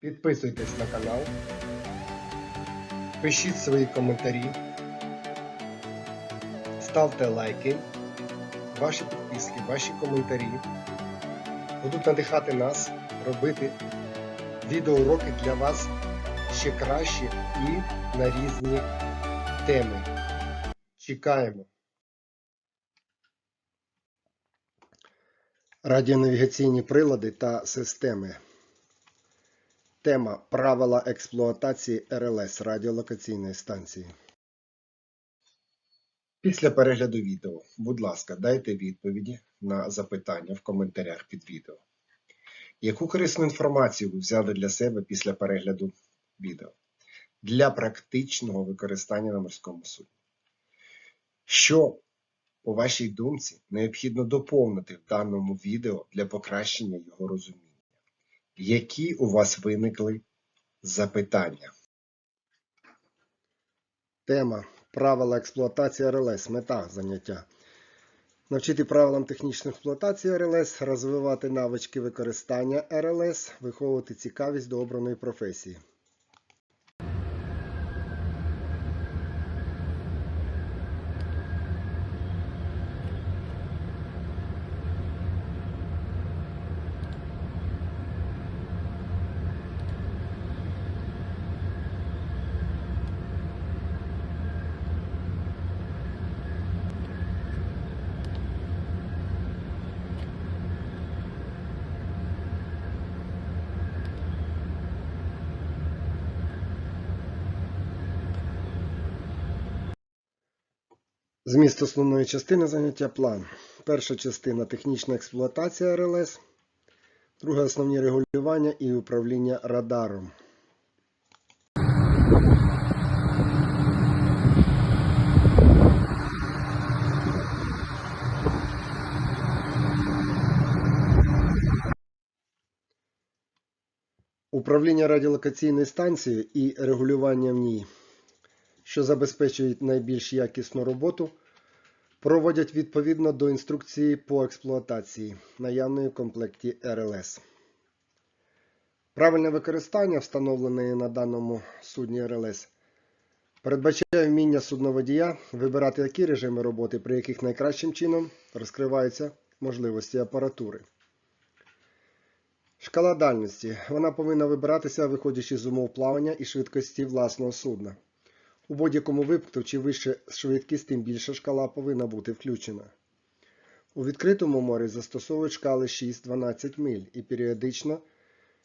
Підписуйтесь на канал, пишіть свої коментарі, ставте лайки. Ваші підписки, ваші коментарі будуть надихати нас робити відеоуроки для вас ще краще і на різні теми. Чекаємо. Радіонавігаційні прилади та системи. Тема Правила експлуатації РЛС радіолокаційної станції. Після перегляду відео, будь ласка, дайте відповіді на запитання в коментарях під відео. Яку корисну інформацію ви взяли для себе після перегляду відео для практичного використання на морському судні? Що, по вашій думці, необхідно доповнити в даному відео для покращення його розуміння? Які у вас виникли запитання? Тема Правила експлуатації РЛС. Мета заняття. Навчити правилам технічної експлуатації РЛС, розвивати навички використання РЛС, виховувати цікавість до обраної професії. Зміст основної частини заняття план. Перша частина технічна експлуатація РЛС. Друга основні регулювання і управління радаром. Управління радіолокаційною станцією і регулювання в ній, що забезпечують найбільш якісну роботу, проводять відповідно до інструкції по експлуатації наявної в комплекті РЛС. Правильне використання, встановленої на даному судні РЛС, передбачає вміння судноводія вибирати такі режими роботи, при яких найкращим чином розкриваються можливості апаратури. Шкала дальності. Вона повинна вибиратися, виходячи з умов плавання і швидкості власного судна. У будь-якому випадку, чим вища швидкість, тим більша шкала повинна бути включена. У відкритому морі застосовують шкали 6-12 миль і періодично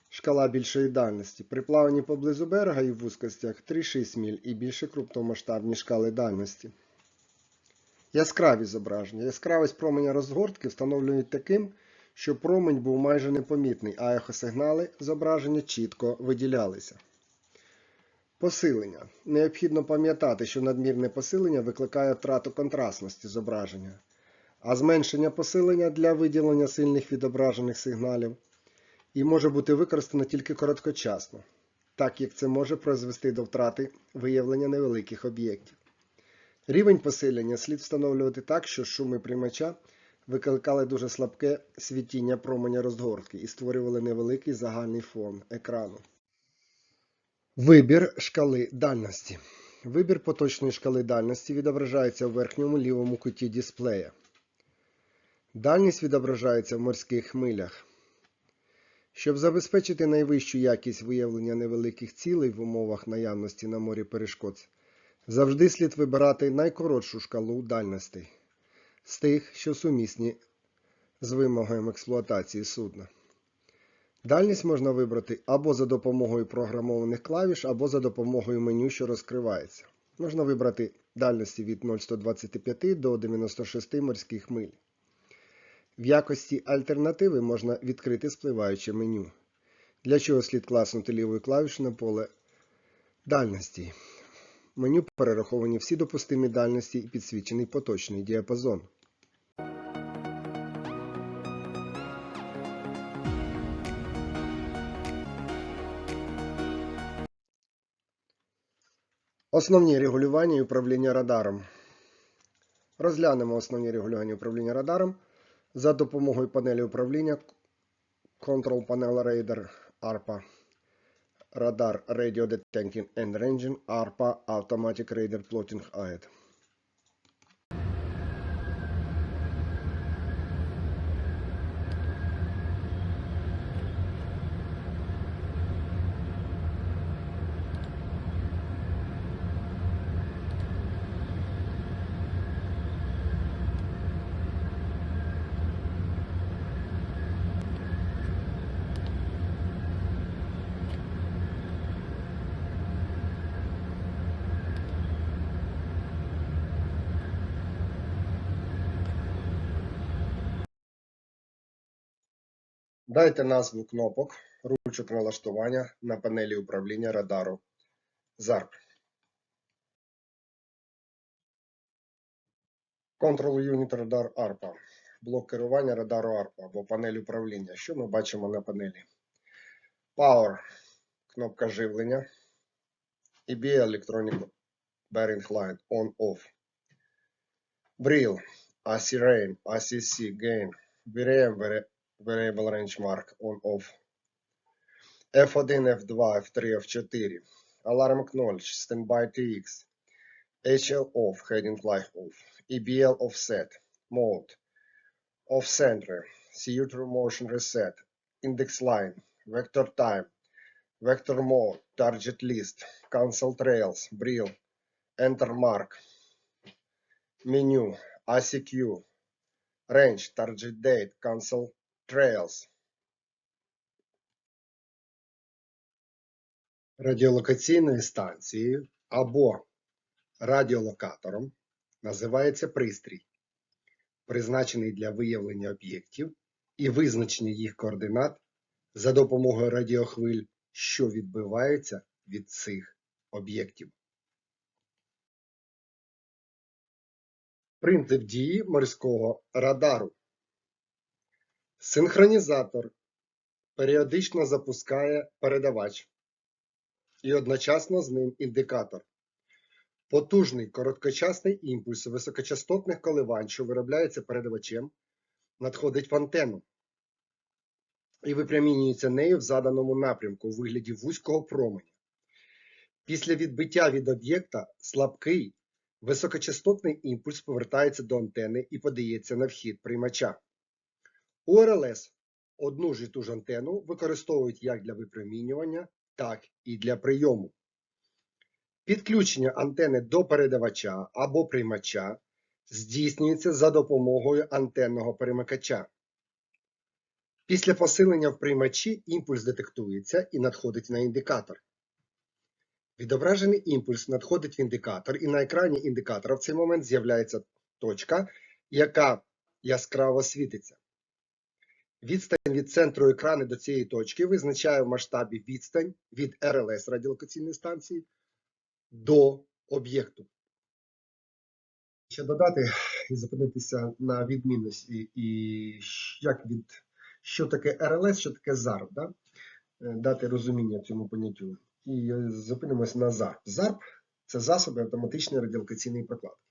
шкала більшої дальності. При плаванні поблизу берега і в вузькостях 3-6 миль і більше крупномасштабні шкали дальності. Яскраві зображення. Яскравість променя розгортки встановлюють таким, щоб промень був майже непомітний, а ехосигнали зображення чітко виділялися. Посилення. Необхідно пам'ятати, що надмірне посилення викликає втрату контрастності зображення, а зменшення посилення для виділення сильних відображених сигналів і може бути використано тільки короткочасно, так як це може призвести до втрати виявлення невеликих об'єктів. Рівень посилення слід встановлювати так, що шуми приймача викликали дуже слабке світіння променя розгортки і створювали невеликий загальний фон екрану. Вибір шкали дальності. Вибір поточної шкали дальності відображається в верхньому лівому куті дисплея. Дальність відображається в морських милях. Щоб забезпечити найвищу якість виявлення невеликих цілей в умовах наявності на морі перешкод, завжди слід вибирати найкоротшу шкалу дальностей з тих, що сумісні з вимогами експлуатації судна. Дальність можна вибрати або за допомогою програмованих клавіш, або за допомогою меню, що розкривається. Можна вибрати дальності від 0,125 до 96 морських миль. В якості альтернативи можна відкрити спливаюче меню, для чого слід класнути лівою клавішою на поле дальності. Меню перераховані всі допустимі дальності і підсвічений поточний діапазон. Основні регулювання і управління радаром. Розглянемо основні регулювання управління радаром за допомогою панелі управління Control Panel Radar ARPA. Radar Radio Detecting and Ranging ARPA Automatic Radar Plotting AED. Дайте назву кнопок ручок налаштування на панелі управління радару ZARP. Control Unit Radar ARPA. Блок керування радару ARPA або панель управління. Що ми бачимо на панелі? Power. Кнопка живлення. EBL Electronic Bearing Line On-Off. Brill. AC Rain. ACC Gain. VRM Variable Range Mark On-Off. F1, F2, F3, F4. Alarm Acknowledge. Standby TX. HL Off. Heading Light Off. EBL Offset. Mode. Off Center. CU True Motion Reset. Index Line. Vector Time. Vector Mode. Target List. Cancel Trails. Brill. Enter Mark. Menu. ACQ. Range. Target Date. Cancel. Радіолокаційною станцією або радіолокатором називається пристрій, призначений для виявлення об'єктів і визначення їх координат за допомогою радіохвиль, що відбиваються від цих об'єктів. Принцип дії морського радару. Синхронізатор періодично запускає передавач і одночасно з ним індикатор. Потужний короткочасний імпульс високочастотних коливань, що виробляється передавачем, надходить в антенну і випрямінюється нею в заданому напрямку у вигляді вузького променя. Після відбиття від об'єкта слабкий високочастотний імпульс повертається до антени і подається на вхід приймача. У РЛС одну ж і ту ж антенну використовують як для випромінювання, так і для прийому. Підключення антени до передавача або приймача здійснюється за допомогою антенного перемикача. Після посилення в приймачі імпульс детектується і надходить на індикатор. Відображений імпульс надходить в індикатор, і на екрані індикатора в цей момент з'являється точка, яка яскраво світиться. Відстань від центру екрану до цієї точки визначає в масштабі відстань від РЛС радіолокаційної станції до об'єкту. Ще додати і зупинитися на відмінності і як від що таке РЛС, що таке ЗАРП, да? Е, дати розуміння цьому поняттю. І е, зупинимося на ЗАРП. ЗАРП це засоби автоматичної радіолокаційної прокладки.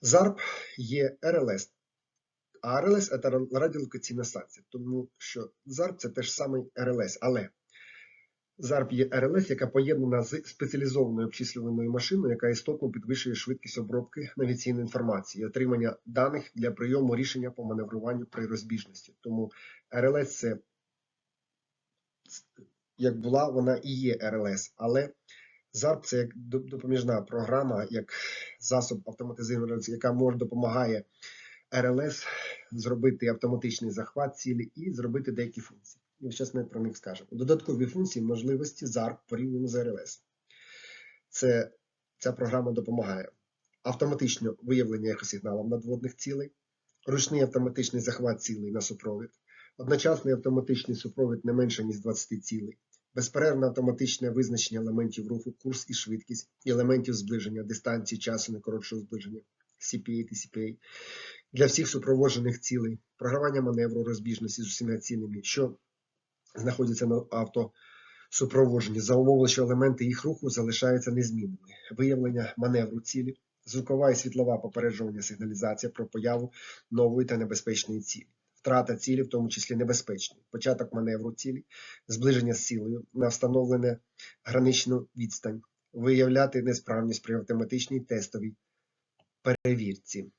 ЗАРП є РЛС, а РЛС це радіолокаційна станція, тому що ЗАРП це теж самий РЛС, але ЗАРП є РЛС, яка поєднана з спеціалізованою обчислюваною машиною, яка істотно підвищує швидкість обробки навігаційної інформації і отримання даних для прийому рішення по маневруванню при розбіжності. Тому РЛС це як була, вона і є РЛС, але ЗАРП це як допоміжна програма, як засоб автоматизованої, яка може допомагає РЛС зробити автоматичний захват цілі і зробити деякі функції. І зараз ми про них скажемо. Додаткові функції можливості ЗАРП порівняно з РЛС. Це ця програма допомагає автоматичне виявлення ехосигналів надводних цілей, ручний автоматичний захват цілей на супровід, одночасний автоматичний супровід не менше ніж 20 цілей, безперервне автоматичне визначення елементів руху, курс і швидкість, елементів зближення, дистанції, часу найкоротшого зближення, CPA та CPA, для всіх супроводжених цілей, програвання маневру розбіжності з усіма цілями, що знаходяться на автосупроводженні, за умови, що елементи їх руху залишаються незмінними, виявлення маневру цілі, звукова і світлова попереджування сигналізація про появу нової та небезпечної цілі, втрата цілі, в тому числі небезпечні, початок маневру цілі, зближення з цілею на встановлене граничну відстань, виявляти несправність при автоматичній тестовій перевірці.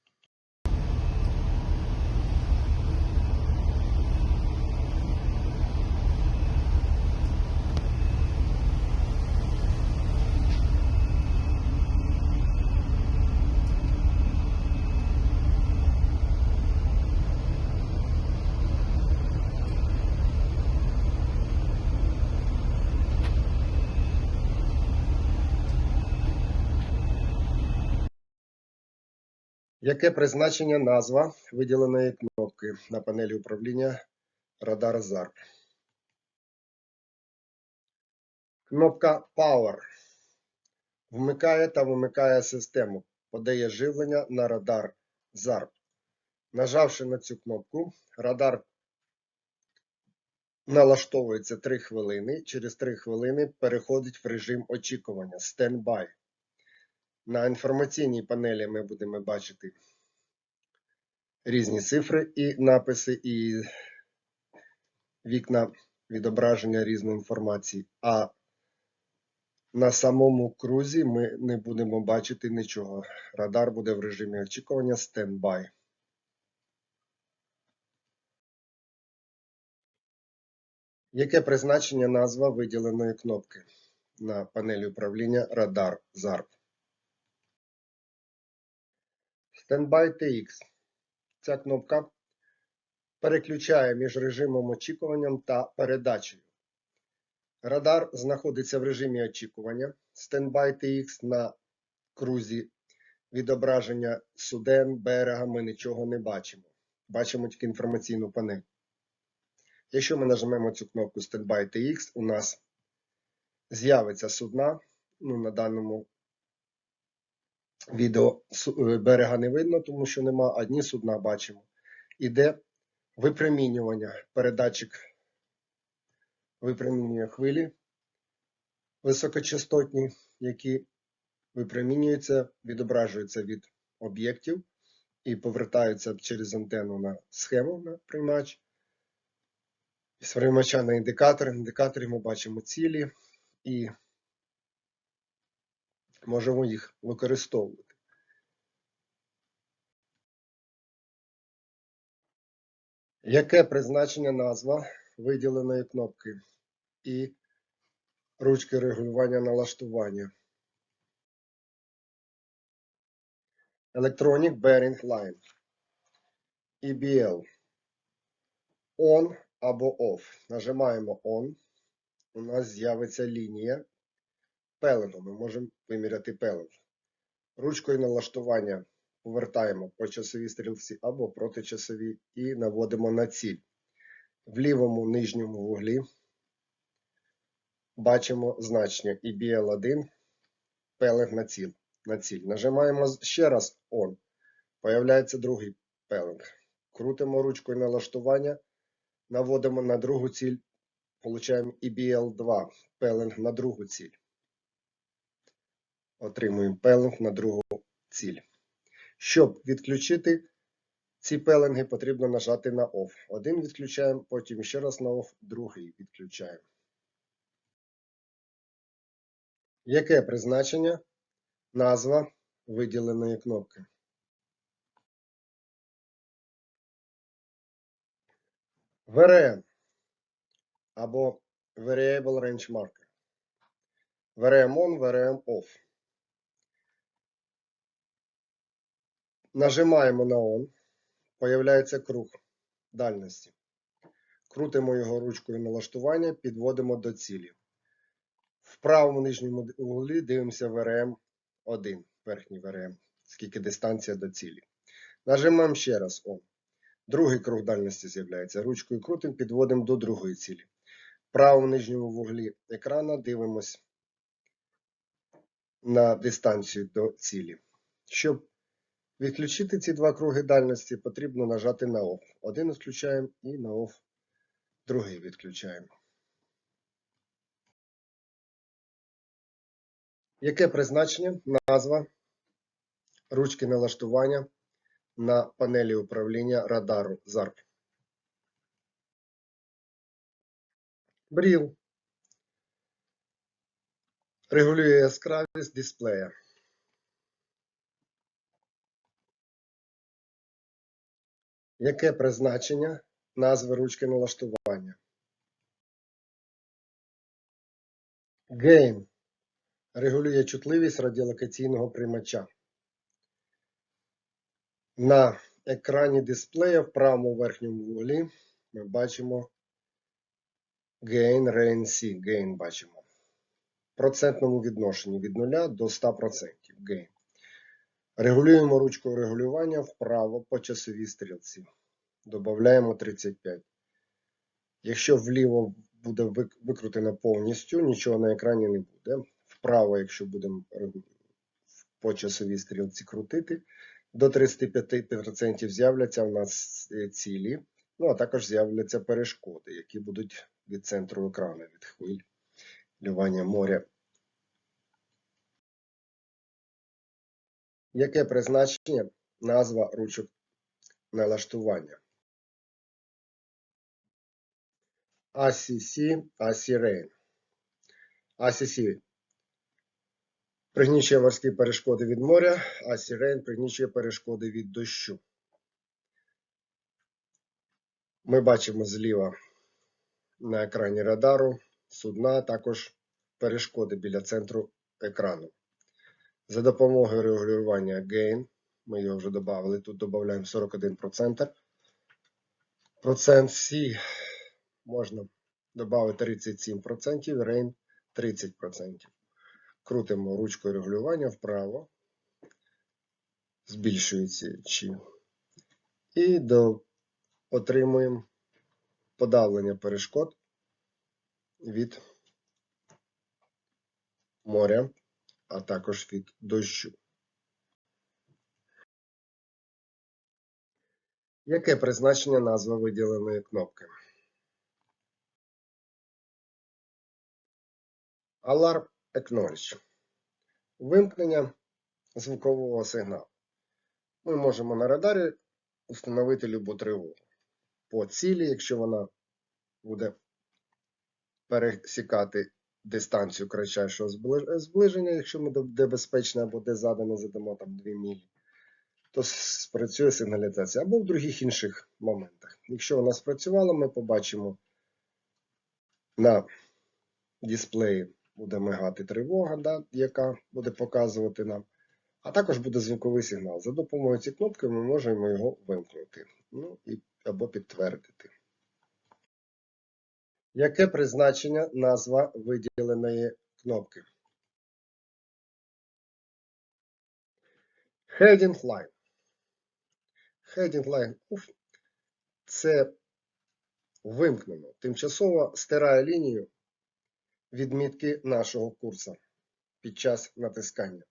Яке призначення назва виділеної кнопки на панелі управління радар ZARP? Кнопка Power вмикає та вимикає систему, подає живлення на радар ZARP. Нажавши на цю кнопку, радар налаштовується 3 хвилини. Через 3 хвилини переходить в режим очікування Standby. На інформаційній панелі ми будемо бачити різні цифри і написи, і вікна відображення різної інформації. А на самому крузі ми не будемо бачити нічого. Радар буде в режимі очікування Standby. Яке призначення назва виділеної кнопки на панелі управління Радар ZARP? Standby TX. Ця кнопка переключає між режимом очікуванням та передачею. Радар знаходиться в режимі очікування. Standby TX на крузі відображення суден, берега ми нічого не бачимо. Бачимо тільки інформаційну панель. Якщо ми нажмемо цю кнопку Standby TX, у нас з'явиться судна. Ну, на даному відео е, берега не видно, тому що нема одні судна бачимо. Іде випромінювання. Передатчик випромінює хвилі високочастотні, які випромінюються, відображуються від об'єктів і повертаються через антенну на схему на приймач. З приймача на індикатор. Індикаторі ми бачимо цілі і можемо їх використовувати. Яке призначення назва виділеної кнопки і ручки регулювання налаштування? Electronic Bearing Line. EBL. On або Off. Нажимаємо On. У нас з'явиться лінія пелену. Ми можемо виміряти пелен. Ручкою налаштування повертаємо по часовій стрілці або протичасовій і наводимо на ціль. В лівому нижньому вуглі бачимо значення IBL1 пелинг на ціль. На ціль. Нажимаємо ще раз ON. Появляється другий пелинг. Крутимо ручкою налаштування, наводимо на другу ціль, получаємо IBL2 пелинг на другу ціль. Отримуємо пелинг на другу ціль. Щоб відключити ці пеленги, потрібно нажати на OFF. Один відключаємо, потім ще раз на OFF, другий відключаємо. Яке призначення? Назва виділеної кнопки. VRM або Variable Range Marker. VRM on, VRM off. Нажимаємо на ON. Появляється круг дальності. Крутимо його ручкою налаштування, підводимо до цілі. В правому нижньому углі дивимося VRM 1, верхній VRM, скільки дистанція до цілі. Нажимаємо ще раз ON. Другий круг дальності з'являється. Ручкою крутимо, підводимо до другої цілі. В правому нижньому вуглі екрана дивимось на дистанцію до цілі. Щоб Відключити ці два круги дальності потрібно нажати на OFF. Один відключаємо і на OFF другий відключаємо. Яке призначення, назва ручки налаштування на панелі управління радару ZARP. Бріл. Регулює яскравість дисплея. Яке призначення назви ручки налаштування? Gain регулює чутливість радіолокаційного приймача. На екрані дисплея в правому верхньому вуглі ми бачимо Gain RNC. Gain бачимо. В процентному відношенні від 0 до 100% Gain. Регулюємо ручкою регулювання вправо по часовій стрілці. Додаємо 35. Якщо вліво буде викрутено повністю, нічого на екрані не буде. Вправо, якщо будемо по часовій стрілці крутити, до 35% з'являться у нас цілі. Ну, а також з'являться перешкоди, які будуть від центру екрану, від хвиль лювання моря. Яке призначення? Назва ручок налаштування. ACC, ACRain. ACC пригнічує морські перешкоди від моря, ACRain пригнічує перешкоди від дощу. Ми бачимо зліва на екрані радару судна, також перешкоди біля центру екрану. За допомогою регулювання Gain, ми його вже додали, тут додаємо 41%. Процент C можна додати 37%, Rain 30%. Крутимо ручкою регулювання вправо, збільшується чи. І до, отримуємо подавлення перешкод від моря, а також від дощу. Яке призначення назва виділеної кнопки? Alarm Acknowledge. Вимкнення звукового сигналу. Ми можемо на радарі встановити любу тривогу по цілі, якщо вона буде пересікати дистанцію кратчайшого зближення, якщо ми де безпечно або де задано задамо там 2 мілі, то спрацює сигналізація або в других інших моментах. Якщо вона спрацювала, ми побачимо на дисплеї буде мигати тривога, да, яка буде показувати нам, а також буде звуковий сигнал. За допомогою цієї кнопки ми можемо його вимкнути ну, і, або підтвердити. Яке призначення назва виділеної кнопки? Heading line. Heading line уф, це вимкнено. Тимчасово стирає лінію відмітки нашого курсу під час натискання.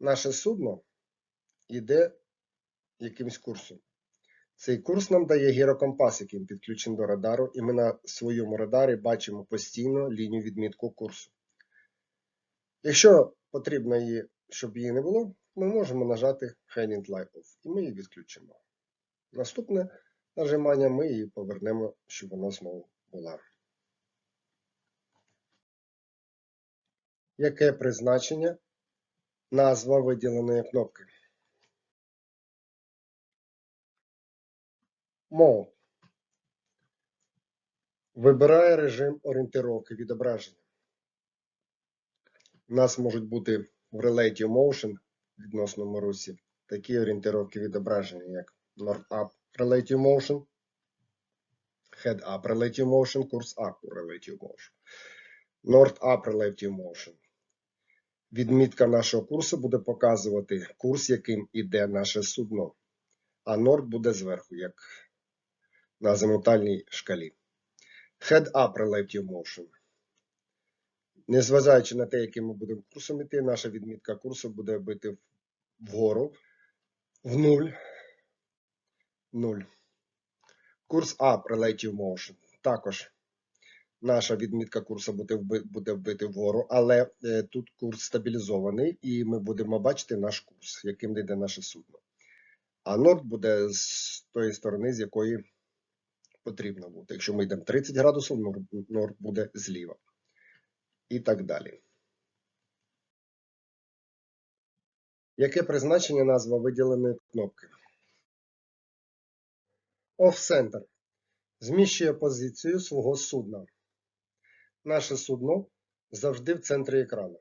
Наше судно йде якимсь курсом. Цей курс нам дає гірокомпас, який підключений до радару, і ми на своєму радарі бачимо постійно лінію відмітку курсу. Якщо потрібно її, щоб її не було, ми можемо нажати Heading Light Off і ми її відключимо. Наступне нажимання ми її повернемо, щоб вона знову була. Яке призначення? Назва виділеної кнопки. Mode. Вибирає режим орієнтировки відображення. У нас можуть бути в Relative Motion відносному русі такі орієнтировки відображення, як North Up Relative Motion, Head Up Relative Motion, Course Up Relative Motion. North Up Relative Motion. Відмітка нашого курсу буде показувати курс, яким іде наше судно, а Nord буде зверху, як на азимутальній шкалі. Head Up Relative Motion. Незважаючи на те, яким ми будемо курсом іти, наша відмітка курсу буде бити вгору в 0. 0. Курс Up Relative Motion. Також наша відмітка курсу буде, вбити вгору, але е, тут курс стабілізований, і ми будемо бачити наш курс, яким йде наше судно. А норд буде з тої сторони, з якої потрібно бути. Якщо ми йдемо 30 градусів, норд буде зліва. І так далі. Яке призначення назва виділеної кнопки? Off-Center зміщує позицію свого судна. Наше судно завжди в центрі екрану.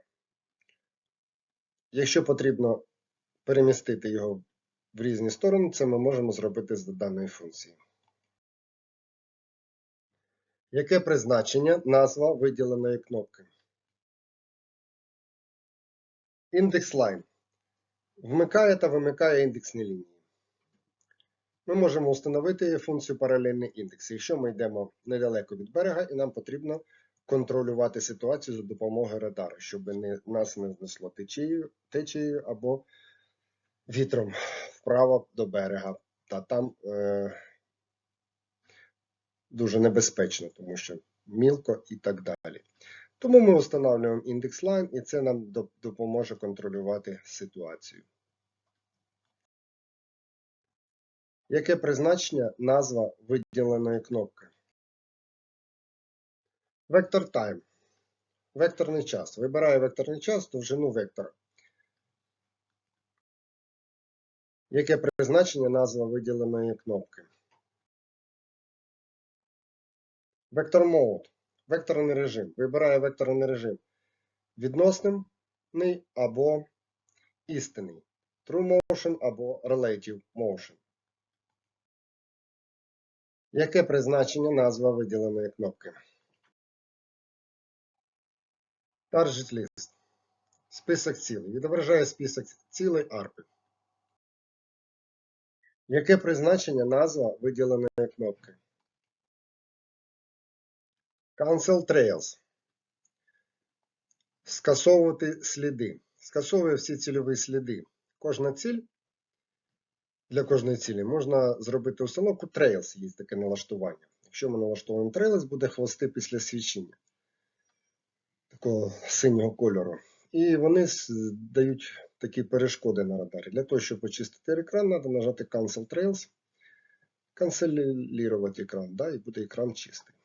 Якщо потрібно перемістити його в різні сторони, це ми можемо зробити з даної функції. Яке призначення назва виділеної кнопки? Індекс Line вмикає та вимикає індексні лінії. Ми можемо встановити функцію паралельний індекс, якщо ми йдемо недалеко від берега і нам потрібно контролювати ситуацію за допомогою радару, щоб нас не знесло течією, течією або вітром вправо до берега. Та там е, дуже небезпечно, тому що мілко і так далі. Тому ми встановлюємо індекс line і це нам допоможе контролювати ситуацію. Яке призначення назва виділеної кнопки? Вектор Time. Векторний час. Вибираю векторний час, довжину вектора. Яке призначення назва виділеної кнопки? Вектор Mode. Векторний режим. Вибираю векторний режим. Відносний або істинний. True Motion або Relative Motion. Яке призначення назва виділеної кнопки? Target List. Список цілей. Відображає список цілей арпи. Яке призначення назва виділеної кнопки? Cancel Trails. Скасовувати сліди. Скасовує всі цільові сліди. Кожна ціль для кожної цілі можна зробити установку Trails, є таке налаштування. Якщо ми налаштовуємо Trails, буде хвости після свічення такого синього кольору. І вони дають такі перешкоди на радарі. Для того, щоб очистити екран, треба нажати Cancel Trails, канцелірувати екран, да, і буде екран чистий.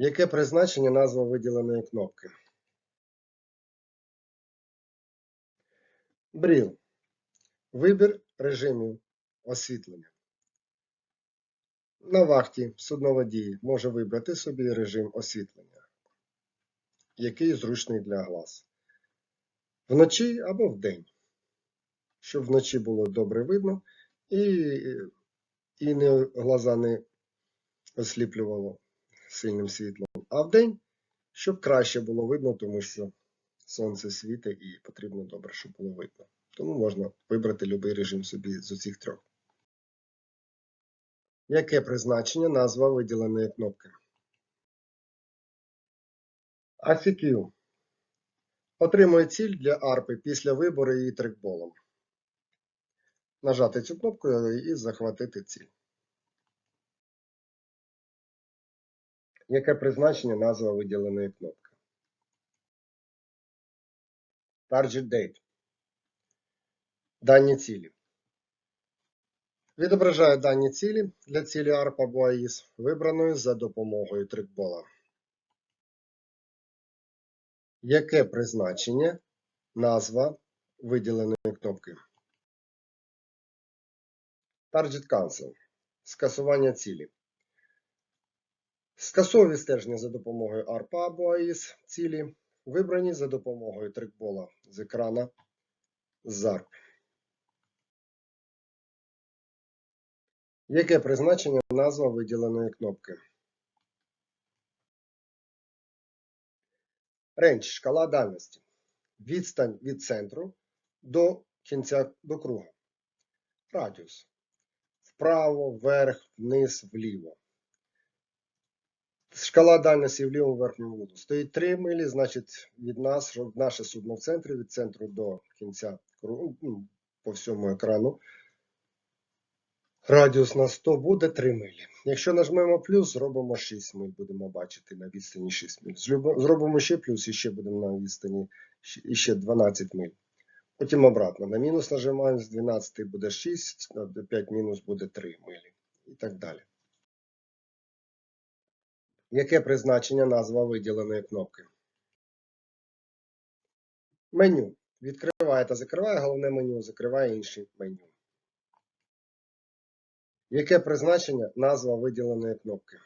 Яке призначення назва виділеної кнопки? Бріл. Вибір режимів освітлення. На вахті судноводій може вибрати собі режим освітлення, який зручний для глаз. Вночі або вдень, щоб вночі було добре видно і, і не, глаза не осліплювало сильним світлом, а вдень, щоб краще було видно, тому що сонце світить і потрібно добре, щоб було видно. Тому можна вибрати будь-який режим собі з усіх трьох. Яке призначення назва виділеної кнопки? AFQ. Отримує ціль для арпи після вибору її трекболом. Нажати цю кнопку і захватити ціль. Яке призначення назва виділеної кнопки? Target Date. Дані цілі. Відображає дані цілі для цілі ARP або AIS, вибраної за допомогою трекбола. Яке призначення назва виділеної кнопки? Target Cancel. Скасування цілі. Скасові стеження за допомогою ARP або AIS цілі, вибрані за допомогою трекбола з екрана ZARP. Яке призначення назва виділеної кнопки? Рейндж шкала дальності. Відстань від центру до кінця до круга. Радіус. Вправо, вверх, вниз, вліво. Шкала дальності в лівому верхньому вуглу стоїть 3 милі, значить від нас, наше судно в центрі, від центру до кінця ну, по всьому екрану. Радіус на 100 буде 3 милі. Якщо нажмемо плюс, зробимо 6 миль, будемо бачити на відстані 6 миль. Зробимо ще плюс і ще будемо на відстані ще 12 миль. Потім обратно. На мінус нажимаємо, з 12 буде 6, на 5 мінус буде 3 милі. І так далі. Яке призначення назва виділеної кнопки? Меню. Відкриває та закриває головне меню, закриває інші меню. Яке призначення назва виділеної кнопки?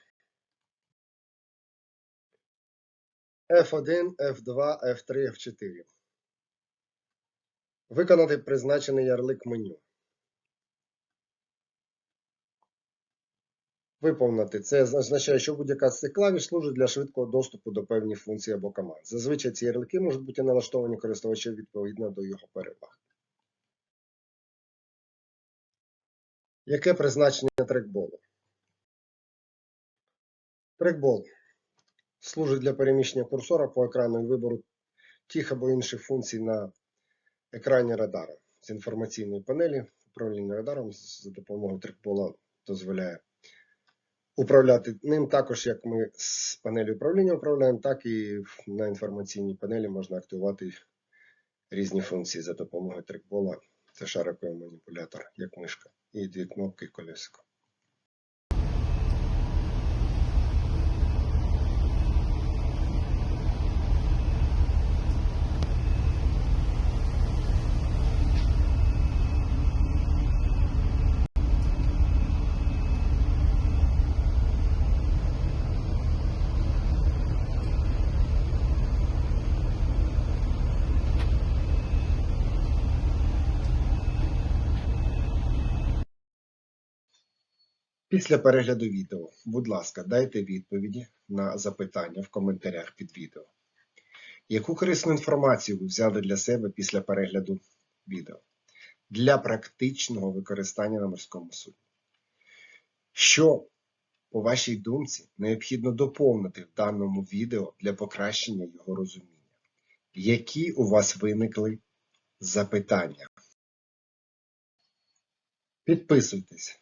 F1, F2, F3, F4. Виконати призначений ярлик меню. Виповнити. Це означає, що будь-яка з цих клавіш служить для швидкого доступу до певних функцій або команд. Зазвичай ці ярлики можуть бути налаштовані користувачем відповідно до його переваг. Яке призначення трекболу? Трекбол служить для переміщення курсора по екрану і вибору тих або інших функцій на екрані радара з інформаційної панелі. Управління радаром за допомогою трекбола дозволяє управляти ним також, як ми з панелі управління управляємо, так і на інформаційній панелі можна активувати різні функції за допомогою трикбола. Це шариковий маніпулятор, як мишка, і дві кнопки колесико. Після перегляду відео, будь ласка, дайте відповіді на запитання в коментарях під відео. Яку корисну інформацію ви взяли для себе після перегляду відео для практичного використання на морському судні? Що, по вашій думці, необхідно доповнити в даному відео для покращення його розуміння? Які у вас виникли запитання? Підписуйтесь